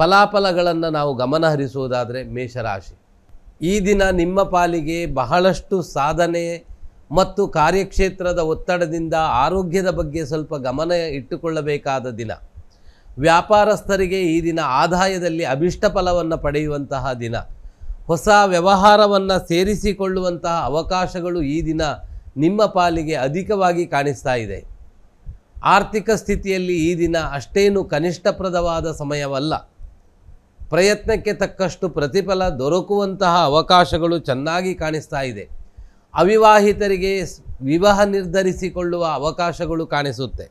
ಫಲಾಫಲಗಳನ್ನು ನಾವು ಗಮನಹರಿಸುವುದಾದರೆ ಮೇಷರಾಶಿ. ಈ ದಿನ ನಿಮ್ಮ ಪಾಲಿಗೆ ಬಹಳಷ್ಟು ಸಾಧನೆ ಮತ್ತು ಕಾರ್ಯಕ್ಷೇತ್ರದ ಒತ್ತಡದಿಂದ ಆರೋಗ್ಯದ ಬಗ್ಗೆ ಸ್ವಲ್ಪ ಗಮನ ಇಟ್ಟುಕೊಳ್ಳಬೇಕಾದ ದಿನ. ವ್ಯಾಪಾರಸ್ಥರಿಗೆ ಈ ದಿನ ಆದಾಯದಲ್ಲಿ ಅಭಿಷ್ಟ ಫಲವನ್ನು ಪಡೆಯುವಂತಹ ದಿನ. ಹೊಸ ವ್ಯವಹಾರವನ್ನು ಸೇರಿಸಿಕೊಳ್ಳುವಂತಹ ಅವಕಾಶಗಳು ಈ ದಿನ ನಿಮ್ಮ ಪಾಲಿಗೆ ಅಧಿಕವಾಗಿ ಕಾಣಿಸ್ತಾ ಇದೆ. ಆರ್ಥಿಕ ಸ್ಥಿತಿಯಲ್ಲಿ ಈ ದಿನ ಅಷ್ಟೇನು ಕನಿಷ್ಠಪ್ರದವಾದ ಸಮಯವಲ್ಲ. ಪ್ರಯತ್ನಕ್ಕೆ ತಕ್ಕಷ್ಟು ಪ್ರತಿಫಲ ದೊರಕುವಂತಹ ಅವಕಾಶಗಳು ಚೆನ್ನಾಗಿ ಕಾಣಿಸ್ತಾ ಇದೆ. ಅವಿವಾಹಿತರಿಗೆ ವಿವಾಹ ನಿರ್ಧರಿಸಿಕೊಳ್ಳುವ ಅವಕಾಶಗಳು ಕಾಣಿಸುತ್ತೆ.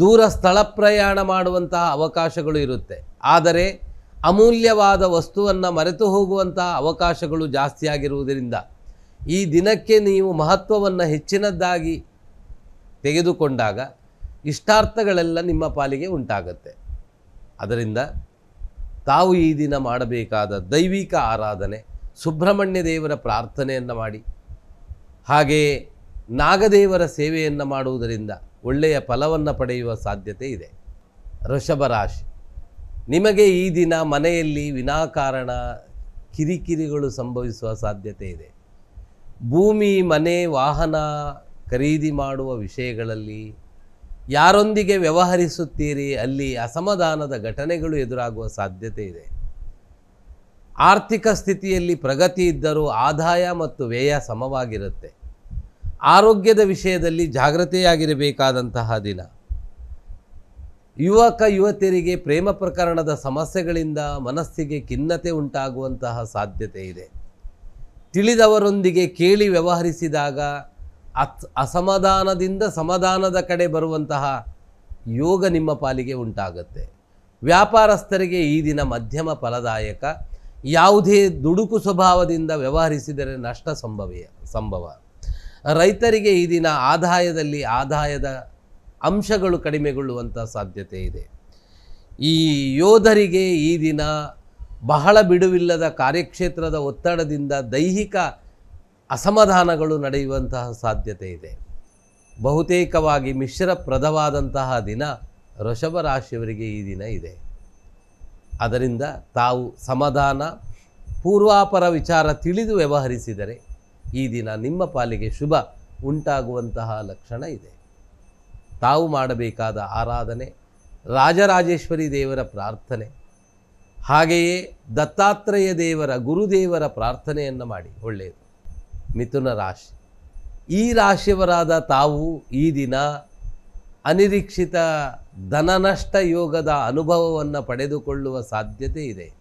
ದೂರ ಸ್ಥಳ ಪ್ರಯಾಣ ಮಾಡುವಂತಹ ಅವಕಾಶಗಳು ಇರುತ್ತೆ. ಆದರೆ ಅಮೂಲ್ಯವಾದ ವಸ್ತುವನ್ನು ಮರೆತು ಹೋಗುವಂತಹ ಅವಕಾಶಗಳು ಜಾಸ್ತಿಯಾಗಿರುವುದರಿಂದ ಈ ದಿನಕ್ಕೆ ನೀವು ಮಹತ್ವವನ್ನು ಹೆಚ್ಚಿನದ್ದಾಗಿ ತೆಗೆದುಕೊಂಡಾಗ ಇಷ್ಟಾರ್ಥಗಳೆಲ್ಲ ನಿಮ್ಮ ಪಾಲಿಗೆ ಉಂಟಾಗತ್ತೆ. ಅದರಿಂದ ತಾವು ಈ ದಿನ ಮಾಡಬೇಕಾದ ದೈವಿಕ ಆರಾಧನೆ, ಸುಬ್ರಹ್ಮಣ್ಯ ದೇವರ ಪ್ರಾರ್ಥನೆಯನ್ನು ಮಾಡಿ. ಹಾಗೆಯೇ ನಾಗದೇವರ ಸೇವೆಯನ್ನು ಮಾಡುವುದರಿಂದ ಒಳ್ಳೆಯ ಫಲವನ್ನು ಪಡೆಯುವ ಸಾಧ್ಯತೆ ಇದೆ. ರಾಶಿ. ನಿಮಗೆ ಈ ದಿನ ಮನೆಯಲ್ಲಿ ವಿನಾಕಾರಣ ಕಿರಿಕಿರಿಗಳು ಸಂಭವಿಸುವ ಸಾಧ್ಯತೆ ಇದೆ. ಭೂಮಿ, ಮನೆ, ವಾಹನ ಖರೀದಿ ಮಾಡುವ ವಿಷಯಗಳಲ್ಲಿ ಯಾರೊಂದಿಗೆ ವ್ಯವಹರಿಸುತ್ತೀರಿ, ಅಲ್ಲಿ ಅಸಮಾಧಾನದ ಘಟನೆಗಳು ಎದುರಾಗುವ ಸಾಧ್ಯತೆ ಇದೆ. ಆರ್ಥಿಕ ಸ್ಥಿತಿಯಲ್ಲಿ ಪ್ರಗತಿ ಇದ್ದರೂ ಆದಾಯ ಮತ್ತು ವ್ಯಯ ಸಮವಾಗಿರುತ್ತೆ. ಆರೋಗ್ಯದ ವಿಷಯದಲ್ಲಿ ಜಾಗ್ರತೆಯಾಗಿರಬೇಕಾದಂತಹ ದಿನ. ಯುವಕ, ಯುವತಿಯರಿಗೆ ಪ್ರೇಮ ಪ್ರಕರಣದ ಸಮಸ್ಯೆಗಳಿಂದ ಮನಸ್ಸಿಗೆ ಖಿನ್ನತೆ ಉಂಟಾಗುವಂತಹ ಸಾಧ್ಯತೆ ಇದೆ. ತಿಳಿದವರೊಂದಿಗೆ ಕೇಳಿ ವ್ಯವಹರಿಸಿದಾಗ ಅತ್ ಅಸಮಾಧಾನದಿಂದ ಸಮಾಧಾನದ ಕಡೆ ಬರುವಂತಹ ಯೋಗ ನಿಮ್ಮ ಪಾಲಿಗೆ ಉಂಟಾಗುತ್ತೆ. ವ್ಯಾಪಾರಸ್ಥರಿಗೆ ಈ ದಿನ ಮಧ್ಯಮ ಫಲದಾಯಕ. ಯಾವುದೇ ದುಡುಕು ಸ್ವಭಾವದಿಂದ ವ್ಯವಹರಿಸಿದರೆ ನಷ್ಟ ಸಂಭವೀಯ ಸಂಭವ. ರೈತರಿಗೆ ಈ ದಿನ ಆದಾಯದಲ್ಲಿ ಆದಾಯದ ಅಂಶಗಳು ಕಡಿಮೆಗೊಳ್ಳುವಂಥ ಸಾಧ್ಯತೆ ಇದೆ. ಈ ಯೋಧರಿಗೆ ಈ ದಿನ ಬಹಳ ಬಿಡುವಿಲ್ಲದ ಕಾರ್ಯಕ್ಷೇತ್ರದ ಒತ್ತಡದಿಂದ ದೈಹಿಕ ಅಸಮಾಧಾನಗಳು ನಡೆಯುವಂತಹ ಸಾಧ್ಯತೆ ಇದೆ. ಬಹುತೇಕವಾಗಿ ಮಿಶ್ರಪ್ರದವಾದಂತಹ ದಿನ ವೃಷಭ ರಾಶಿಯವರಿಗೆ ಈ ದಿನ ಇದೆ. ಅದರಿಂದ ತಾವು ಸಮಾಧಾನ, ಪೂರ್ವಾಪರ ವಿಚಾರ ತಿಳಿದು ವ್ಯವಹರಿಸಿದರೆ ಈ ದಿನ ನಿಮ್ಮ ಪಾಲಿಗೆ ಶುಭ ಉಂಟಾಗುವಂತಹ ಲಕ್ಷಣ ಇದೆ. ತಾವು ಮಾಡಬೇಕಾದ ಆರಾಧನೆ, ರಾಜರಾಜೇಶ್ವರಿ ದೇವರ ಪ್ರಾರ್ಥನೆ, ಹಾಗೆಯೇ ದತ್ತಾತ್ರೇಯ ದೇವರ ಗುರುದೇವರ ಪ್ರಾರ್ಥನೆಯನ್ನು ಮಾಡಿ. ಒಳ್ಳೆಯದು. ಮಿಥುನ ರಾಶಿ. ಈ ರಾಶಿಯವರಾದ ತಾವು ಈ ದಿನ ಅನಿರೀಕ್ಷಿತ ಧನನಷ್ಟ ಯೋಗದ ಅನುಭವವನ್ನು ಪಡೆದುಕೊಳ್ಳುವ ಸಾಧ್ಯತೆ ಇದೆ.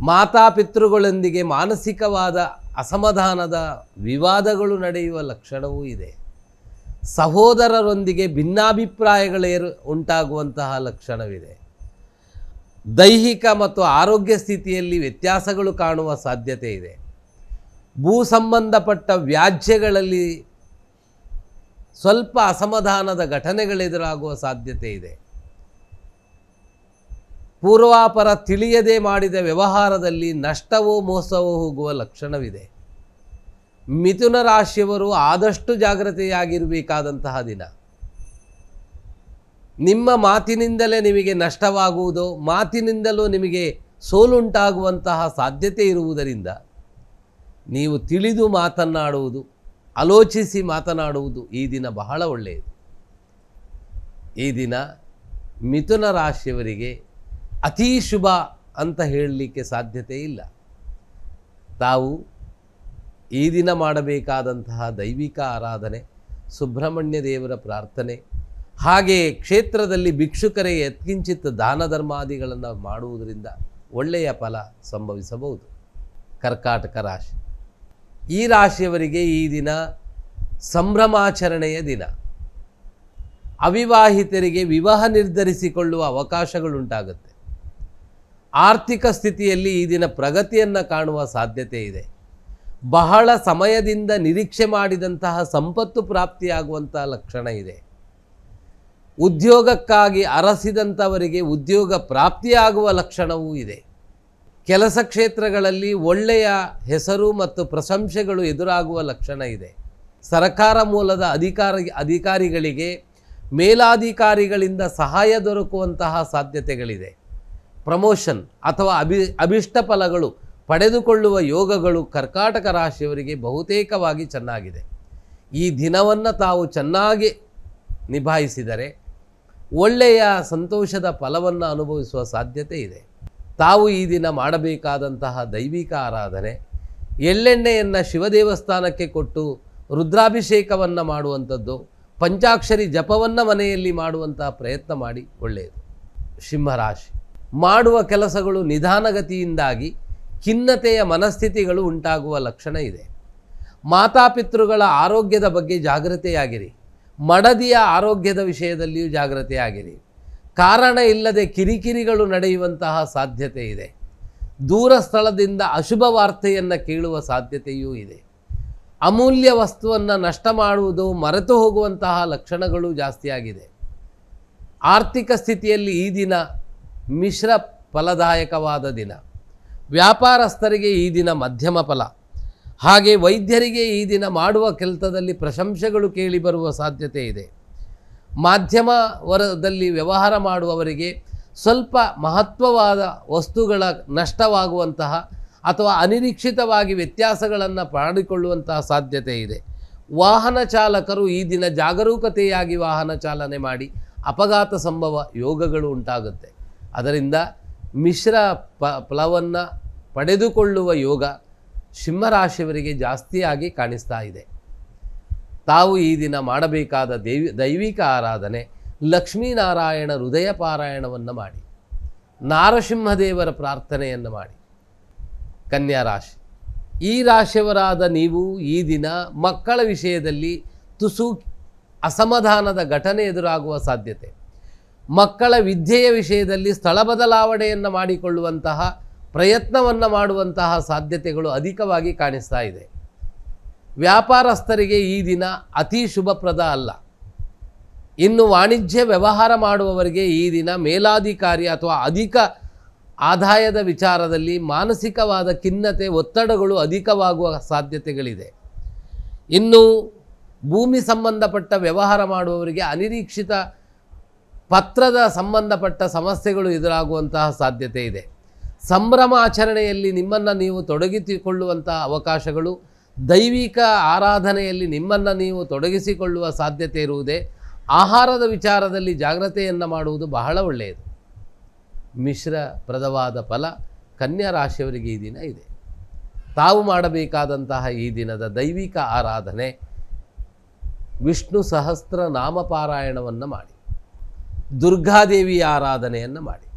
ಮಾತಾಪಿತೃಗಳೊಂದಿಗೆ ಮಾನಸಿಕವಾದ ಅಸಮಾಧಾನದ ವಿವಾದಗಳು ನಡೆಯುವ ಲಕ್ಷಣವೂ ಇದೆ. ಸಹೋದರರೊಂದಿಗೆ ಭಿನ್ನಾಭಿಪ್ರಾಯಗಳೇರು ಉಂಟಾಗುವಂತಹ ಲಕ್ಷಣವಿದೆ. ದೈಹಿಕ ಮತ್ತು ಆರೋಗ್ಯ ಸ್ಥಿತಿಯಲ್ಲಿ ವ್ಯತ್ಯಾಸಗಳು ಕಾಣುವ ಸಾಧ್ಯತೆ ಇದೆ. ಭೂ ಸಂಬಂಧಪಟ್ಟ ವ್ಯಾಜ್ಯಗಳಲ್ಲಿ ಸ್ವಲ್ಪ ಅಸಮಾಧಾನದ ಘಟನೆಗಳೆದುರಾಗುವ ಸಾಧ್ಯತೆ ಇದೆ. ಪೂರ್ವಾಪರ ತಿಳಿಯದೆ ಮಾಡಿದ ವ್ಯವಹಾರದಲ್ಲಿ ನಷ್ಟವೋ ಮೋಸವೋ ಹೋಗುವ ಲಕ್ಷಣವಿದೆ. ಮಿಥುನ ರಾಶಿಯವರು ಆದಷ್ಟು ಜಾಗ್ರತೆಯಾಗಿರಬೇಕಾದಂತಹ ದಿನ. ನಿಮ್ಮ ಮಾತಿನಿಂದಲೇ ನಿಮಗೆ ನಷ್ಟವಾಗುವುದು, ಮಾತಿನಿಂದಲೂ ನಿಮಗೆ ಸೋಲುಂಟಾಗುವಂತಹ ಸಾಧ್ಯತೆ ಇರುವುದರಿಂದ ನೀವು ತಿಳಿದು ಮಾತನಾಡುವುದು ಆಲೋಚಿಸಿ ಮಾತನಾಡುವುದು ಈ ದಿನ ಬಹಳ ಒಳ್ಳೆಯದು. ಈ ದಿನ ಮಿಥುನ ರಾಶಿಯವರಿಗೆ ಅತೀ ಶುಭ ಅಂತ ಹೇಳಲಿಕ್ಕೆ ಸಾಧ್ಯತೆ ಇಲ್ಲ. ತಾವು ಈ ದಿನ ಮಾಡಬೇಕಾದಂತಹ ದೈವಿಕ ಆರಾಧನೆ, ಸುಬ್ರಹ್ಮಣ್ಯ ದೇವರ ಪ್ರಾರ್ಥನೆ, ಹಾಗೆ ಕ್ಷೇತ್ರದಲ್ಲಿ ಭಿಕ್ಷುಕರೇ ಯತ್ಕಿಂಚಿತ್ ದಾನ ಧರ್ಮಾದಿಗಳನ್ನು ಮಾಡುವುದರಿಂದ ಒಳ್ಳೆಯ ಫಲ ಸಂಭವಿಸಬಹುದು. ಕರ್ಕಾಟಕ ರಾಶಿ. ಈ ರಾಶಿಯವರಿಗೆ ಈ ದಿನ ಸಂಭ್ರಮಾಚರಣೆಯ ದಿನ. ಅವಿವಾಹಿತರಿಗೆ ವಿವಾಹ ನಿರ್ಧರಿಸಿಕೊಳ್ಳುವ ಅವಕಾಶಗಳುಂಟಾಗುತ್ತೆ. ಆರ್ಥಿಕ ಸ್ಥಿತಿಯಲ್ಲಿ ಈ ದಿನ ಪ್ರಗತಿಯನ್ನು ಕಾಣುವ ಸಾಧ್ಯತೆ ಇದೆ. ಬಹಳ ಸಮಯದಿಂದ ನಿರೀಕ್ಷೆ ಮಾಡಿದಂತಹ ಸಂಪತ್ತು ಪ್ರಾಪ್ತಿಯಾಗುವಂತಹ ಲಕ್ಷಣ ಇದೆ. ಉದ್ಯೋಗಕ್ಕಾಗಿ ಅರಸಿದಂಥವರಿಗೆ ಉದ್ಯೋಗ ಪ್ರಾಪ್ತಿಯಾಗುವ ಲಕ್ಷಣವೂ ಇದೆ. ಕೆಲಸ ಕ್ಷೇತ್ರಗಳಲ್ಲಿ ಒಳ್ಳೆಯ ಹೆಸರು ಮತ್ತು ಪ್ರಶಂಸೆಗಳು ಎದುರಾಗುವ ಲಕ್ಷಣ ಇದೆ. ಸರಕಾರ ಮೂಲದ ಅಧಿಕಾರ, ಅಧಿಕಾರಿಗಳಿಗೆ, ಮೇಲಾಧಿಕಾರಿಗಳಿಂದ ಸಹಾಯ ದೊರಕುವಂತಹ ಸಾಧ್ಯತೆಗಳಿದೆ. ಪ್ರಮೋಷನ್ ಅಥವಾ ಅಭಿ, ಅಭಿಷ್ಟ ಫಲಗಳು ಪಡೆದುಕೊಳ್ಳುವ ಯೋಗಗಳು ಕರ್ಕಾಟಕ ರಾಶಿಯವರಿಗೆ ಬಹುತೇಕವಾಗಿ ಚೆನ್ನಾಗಿದೆ. ಈ ದಿನವನ್ನು ತಾವು ಚೆನ್ನಾಗಿ ನಿಭಾಯಿಸಿದರೆ ಒಳ್ಳೆಯ ಸಂತೋಷದ ಫಲವನ್ನು ಅನುಭವಿಸುವ ಸಾಧ್ಯತೆ ಇದೆ. ತಾವು ಈ ದಿನ ಮಾಡಬೇಕಾದಂತಹ ದೈವಿಕ ಆರಾಧನೆ, ಎಳ್ಳೆಣ್ಣೆಯನ್ನು ಶಿವದೇವಸ್ಥಾನಕ್ಕೆ ಕೊಟ್ಟು ರುದ್ರಾಭಿಷೇಕವನ್ನು ಮಾಡುವಂಥದ್ದು, ಪಂಚಾಕ್ಷರಿ ಜಪವನ್ನು ಮನೆಯಲ್ಲಿ ಮಾಡುವಂತಹ ಪ್ರಯತ್ನ ಮಾಡಿ ಒಳ್ಳೆಯದು. ಸಿಂಹರಾಶಿ, ಮಾಡುವ ಕೆಲಸಗಳು ನಿಧಾನಗತಿಯಿಂದಾಗಿ ಖಿನ್ನತೆಯ ಮನಸ್ಥಿತಿಗಳು ಉಂಟಾಗುವ ಲಕ್ಷಣ ಇದೆ. ಮಾತಾಪಿತೃಗಳ ಆರೋಗ್ಯದ ಬಗ್ಗೆ ಜಾಗೃತೆಯಾಗಿರಿ. ಮಡದಿಯ ಆರೋಗ್ಯದ ವಿಷಯದಲ್ಲಿಯೂ ಜಾಗೃತೆಯಾಗಿರಿ. ಕಾರಣ ಇಲ್ಲದೆ ಕಿರಿಕಿರಿಗಳು ನಡೆಯುವಂತಹ ಸಾಧ್ಯತೆ ಇದೆ. ದೂರ ಸ್ಥಳದಿಂದ ಅಶುಭ ವಾರ್ತೆಯನ್ನು ಕೇಳುವ ಸಾಧ್ಯತೆಯೂ ಇದೆ. ಅಮೂಲ್ಯ ವಸ್ತುವನ್ನು ನಷ್ಟ ಮಾಡುವುದು, ಮರೆತು ಹೋಗುವಂತಹ ಲಕ್ಷಣಗಳು ಜಾಸ್ತಿಯಾಗಿದೆ. ಆರ್ಥಿಕ ಸ್ಥಿತಿಯಲ್ಲಿ ಈ ದಿನ ಮಿಶ್ರ ಫಲದಾಯಕವಾದ ದಿನ. ವ್ಯಾಪಾರಸ್ಥರಿಗೆ ಈ ದಿನ ಮಧ್ಯಮ ಫಲ. ಹಾಗೆ ವೈದ್ಯರಿಗೆ ಈ ದಿನ ಮಾಡುವ ಕೆಲಸದಲ್ಲಿ ಪ್ರಶಂಸೆಗಳು ಕೇಳಿಬರುವ ಸಾಧ್ಯತೆ ಇದೆ. ಮಾಧ್ಯಮ ವರದಲ್ಲಿ ವ್ಯವಹಾರ ಮಾಡುವವರಿಗೆ ಸ್ವಲ್ಪ ಮಹತ್ವವಾದ ವಸ್ತುಗಳ ನಷ್ಟವಾಗುವಂತಹ ಅಥವಾ ಅನಿರೀಕ್ಷಿತವಾಗಿ ವ್ಯತ್ಯಾಸಗಳನ್ನು ಮಾಡಿಕೊಳ್ಳುವಂತಹ ಸಾಧ್ಯತೆ ಇದೆ. ವಾಹನ ಚಾಲಕರು ಈ ದಿನ ಜಾಗರೂಕತೆಯಾಗಿ ವಾಹನ ಚಾಲನೆ ಮಾಡಿ ಅಪಘಾತ ಸಂಭವ ಯೋಗಗಳು ಉಂಟಾಗುತ್ತೆ. ಅದರಿಂದ ಮಿಶ್ರ ಪ ಫಲವನ್ನು ಪಡೆದುಕೊಳ್ಳುವ ಯೋಗ ಸಿಂಹರಾಶಿಯವರಿಗೆ ಜಾಸ್ತಿಯಾಗಿ ಕಾಣಿಸ್ತಾ ಇದೆ. ತಾವು ಈ ದಿನ ಮಾಡಬೇಕಾದ ದೈವಿ, ದೈವಿಕ ಆರಾಧನೆ ಲಕ್ಷ್ಮೀನಾರಾಯಣ ಹೃದಯ ಪಾರಾಯಣವನ್ನು ಮಾಡಿ, ನಾರಸಿಂಹದೇವರ ಪ್ರಾರ್ಥನೆಯನ್ನು ಮಾಡಿ. ಕನ್ಯಾ ರಾಶಿ, ಈ ರಾಶಿಯವರಾದ ನೀವು ಈ ದಿನ ಮಕ್ಕಳ ವಿಷಯದಲ್ಲಿ ತುಸು ಅಸಮಾಧಾನದ ಘಟನೆ ಎದುರಾಗುವ ಸಾಧ್ಯತೆ. ಮಕ್ಕಳ ವಿದ್ಯೆಯ ವಿಷಯದಲ್ಲಿ ಸ್ಥಳ ಬದಲಾವಣೆಯನ್ನು ಮಾಡಿಕೊಳ್ಳುವಂತಹ ಪ್ರಯತ್ನವನ್ನು ಮಾಡುವಂತಹ ಸಾಧ್ಯತೆಗಳು ಅಧಿಕವಾಗಿ ಕಾಣಿಸ್ತಾ ಇದೆ. ವ್ಯಾಪಾರಸ್ಥರಿಗೆ ಈ ದಿನ ಅತಿ ಶುಭಪ್ರದ ಅಲ್ಲ. ಇನ್ನು ವಾಣಿಜ್ಯ ವ್ಯವಹಾರ ಮಾಡುವವರಿಗೆ ಈ ದಿನ ಮೇಲಾಧಿಕಾರಿ ಅಥವಾ ಅಧಿಕ ಆದಾಯದ ವಿಚಾರದಲ್ಲಿ ಮಾನಸಿಕವಾದ ಖಿನ್ನತೆ, ಒತ್ತಡಗಳು ಅಧಿಕವಾಗುವ ಸಾಧ್ಯತೆಗಳಿದೆ. ಇನ್ನು ಭೂಮಿ ಸಂಬಂಧಪಟ್ಟ ವ್ಯವಹಾರ ಮಾಡುವವರಿಗೆ ಅನಿರೀಕ್ಷಿತ ಪತ್ರದ ಸಂಬಂಧಪಟ್ಟ ಸಮಸ್ಯೆಗಳು ಎದುರಾಗುವಂತಹ ಸಾಧ್ಯತೆ ಇದೆ. ಸಂಭ್ರಮ ಆಚರಣೆಯಲ್ಲಿ ನಿಮ್ಮನ್ನು ನೀವು ತೊಡಗಿಸಿಕೊಳ್ಳುವಂತಹ ಅವಕಾಶಗಳು ದೈವಿಕ ಆರಾಧನೆಯಲ್ಲಿ ನಿಮ್ಮನ್ನು ನೀವು ತೊಡಗಿಸಿಕೊಳ್ಳುವ ಸಾಧ್ಯತೆ ಇರುವುದೇ ಆಹಾರದ ವಿಚಾರದಲ್ಲಿ ಜಾಗ್ರತೆಯನ್ನು ಮಾಡುವುದು ಬಹಳ ಒಳ್ಳೆಯದು. ಮಿಶ್ರ ಪ್ರದವಾದ ಫಲ ಕನ್ಯಾ ರಾಶಿಯವರಿಗೆ ಈ ದಿನ ಇದೆ. ತಾವು ಮಾಡಬೇಕಾದಂತಹ ಈ ದಿನದ ದೈವಿಕ ಆರಾಧನೆ ವಿಷ್ಣು ಸಹಸ್ರ ನಾಮಪಾರಾಯಣವನ್ನು ಮಾಡಿ. ದುರ್ಗಾದೇವಿಯ ಆರಾಧನೆಯನ್ನು ಮಾಡಿ.